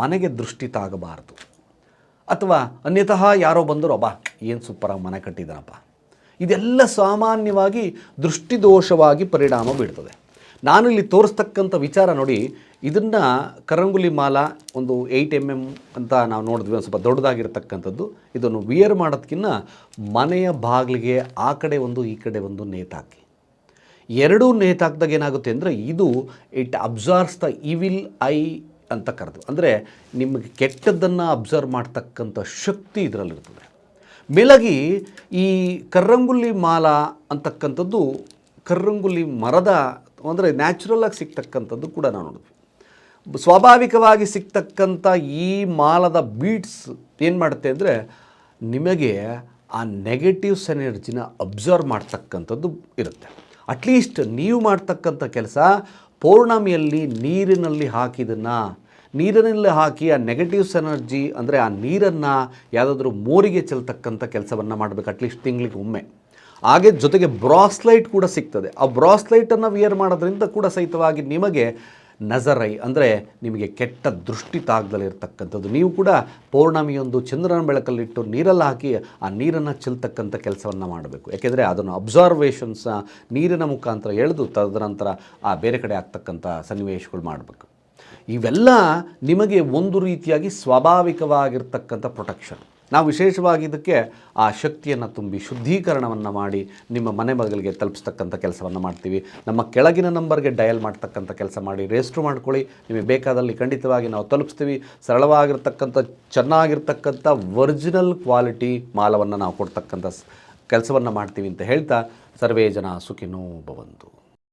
ಮನೆಗೆ ದೃಷ್ಟಿ ತಾಗಬಾರದು. ಅಥವಾ ಅನ್ಯತಃ ಯಾರೋ ಬಂದರು, ಅಬ್ಬಾ, ಏನು ಸೂಪರಾಗಿ ಮನೆ ಕಟ್ಟಿದ್ದಾನಪ್ಪ ಇದೆಲ್ಲ ಸಾಮಾನ್ಯವಾಗಿ ದೃಷ್ಟಿದೋಷವಾಗಿ ಪರಿಣಾಮ ಬೀಳ್ತದೆ. ನಾನು ಇಲ್ಲಿ ತೋರಿಸ್ತಕ್ಕಂಥ ವಿಚಾರ ನೋಡಿ, ಇದನ್ನು ಕರಂಗುಲಿ ಮಾಲ, ಒಂದು ಏಯ್ಟ್ ಎಂ ಎಂ ಅಂತ ನಾವು ನೋಡಿದ್ವಿ, ಒಂದು ಸ್ವಲ್ಪ ದೊಡ್ಡದಾಗಿರ್ತಕ್ಕಂಥದ್ದು. ಇದನ್ನು ವಿಯರ್ ಮಾಡೋದಕ್ಕಿಂತ ಮನೆಯ ಬಾಗಿಲಿಗೆ ಆ ಕಡೆ ಒಂದು, ಈ ಕಡೆ ಒಂದು ನೇತಾಕಿ ಎರಡೂ ನೇತಾಕಿದಾಗ ಏನಾಗುತ್ತೆ ಅಂದರೆ, ಇದು, it absorbs the evil eye ಅಂತ ಕರೆದು. ಅಂದರೆ ನಿಮಗೆ ಕೆಟ್ಟದ್ದನ್ನು ಅಬ್ಸರ್ವ್ ಮಾಡ್ತಕ್ಕಂಥ ಶಕ್ತಿ ಇದರಲ್ಲಿರ್ತದೆ. ಮೇಲಾಗಿ ಈ ಕರ್ರಂಗುಲಿ ಮಾಲ ಅಂತಕ್ಕಂಥದ್ದು ಕರ್ರಂಗುಲಿ ಮರದ ಅಂದರೆ ನ್ಯಾಚುರಲಾಗಿ ಸಿಗ್ತಕ್ಕಂಥದ್ದು ಕೂಡ ನಾವು ನೋಡಿದ್ವಿ. ಸ್ವಾಭಾವಿಕವಾಗಿ ಸಿಗ್ತಕ್ಕಂಥ ಈ ಮಾಲದ ಬೀಟ್ಸ್ ಏನು ಮಾಡುತ್ತೆ ಅಂದರೆ ನಿಮಗೆ ಆ ನೆಗೆಟಿವ್ಸ್ ಎನರ್ಜಿನ ಅಬ್ಸರ್ವ್ ಮಾಡ್ತಕ್ಕಂಥದ್ದು ಇರುತ್ತೆ. ಅಟ್ಲೀಸ್ಟ್ ನೀವು ಮಾಡ್ತಕ್ಕಂಥ ಕೆಲಸ ಪೌರ್ಣಮಿಯಲ್ಲಿ ನೀರಿನಲ್ಲಿ ಹಾಕಿದನ್ನು, ನೀರಿನಲ್ಲಿ ಹಾಕಿ ಆ ನೆಗೆಟಿವ್ಸ್ ಎನರ್ಜಿ ಅಂದರೆ ಆ ನೀರನ್ನು ಯಾವುದಾದ್ರೂ ಮೋರಿಗೆ ಚೆಲ್ತಕ್ಕಂಥ ಕೆಲಸವನ್ನು ಮಾಡಬೇಕು ಅಟ್ಲೀಸ್ಟ್ ತಿಂಗಳಿಗೆ ಒಮ್ಮೆ. ಹಾಗೆ ಜೊತೆಗೆ ಬ್ರಾಸ್ಲೈಟ್ ಕೂಡ ಸಿಗ್ತದೆ. ಆ ಬ್ರಾಸ್ಲೈಟನ್ನು ವಿಯರ್ ಮಾಡೋದ್ರಿಂದ ಕೂಡ ಸಹಿತವಾಗಿ ನಿಮಗೆ ನಜರೈ ಅಂದರೆ ನಿಮಗೆ ಕೆಟ್ಟ ದೃಷ್ಟಿ ತಾಗ್ದಲ್ಲಿರ್ತಕ್ಕಂಥದ್ದು. ನೀವು ಕೂಡ ಪೌರ್ಣಮಿಯೊಂದು ಚಂದ್ರನ ಬೆಳಕಲ್ಲಿಟ್ಟು ನೀರಲ್ಲಿ ಹಾಕಿ ಆ ನೀರನ್ನು ಚೆಲ್ತಕ್ಕಂಥ ಕೆಲಸವನ್ನು ಮಾಡಬೇಕು. ಯಾಕೆಂದರೆ ಅದನ್ನು ಅಬ್ಸರ್ವೇಷನ್ಸ್ ನೀರಿನ ಮುಖಾಂತರ ಎಳೆದು ತದನಂತರ ಆ ಬೇರೆ ಕಡೆ ಆಗ್ತಕ್ಕಂಥ ಸನ್ನಿವೇಶಗಳು ಮಾಡಬೇಕು. ಇವೆಲ್ಲ ನಿಮಗೆ ಒಂದು ರೀತಿಯಾಗಿ ಸ್ವಾಭಾವಿಕವಾಗಿರ್ತಕ್ಕಂಥ ಪ್ರೊಟೆಕ್ಷನ್ ನಾವು ವಿಶೇಷವಾಗಿ ಇದಕ್ಕೆ ಆ ಶಕ್ತಿಯನ್ನು ತುಂಬಿ ಶುದ್ಧೀಕರಣವನ್ನು ಮಾಡಿ ನಿಮ್ಮ ಮನೆ ಮಗಳಿಗೆ ತಲುಪಿಸ್ತಕ್ಕಂಥ ಕೆಲಸವನ್ನು ಮಾಡ್ತೀವಿ. ನಮ್ಮ ಕೆಳಗಿನ ನಂಬರ್ಗೆ ಡಯಲ್ ಮಾಡ್ತಕ್ಕಂಥ ಕೆಲಸ ಮಾಡಿ, ರಿಜಿಸ್ಟ್ರ್ ಮಾಡ್ಕೊಳ್ಳಿ. ನಿಮಗೆ ಬೇಕಾದಲ್ಲಿ ಖಂಡಿತವಾಗಿ ನಾವು ತಲುಪಿಸ್ತೀವಿ. ಸರಳವಾಗಿರ್ತಕ್ಕಂಥ, ಚೆನ್ನಾಗಿರ್ತಕ್ಕಂಥ, ಒರಿಜಿನಲ್ ಕ್ವಾಲಿಟಿ ಮಾಲವನ್ನು ನಾವು ಕೊಡ್ತಕ್ಕಂಥ ಕೆಲಸವನ್ನು ಮಾಡ್ತೀವಿ ಅಂತ ಹೇಳ್ತಾ ಸರ್ವೇ ಜನ ಸುಖಿನೋ ಭವಂತು.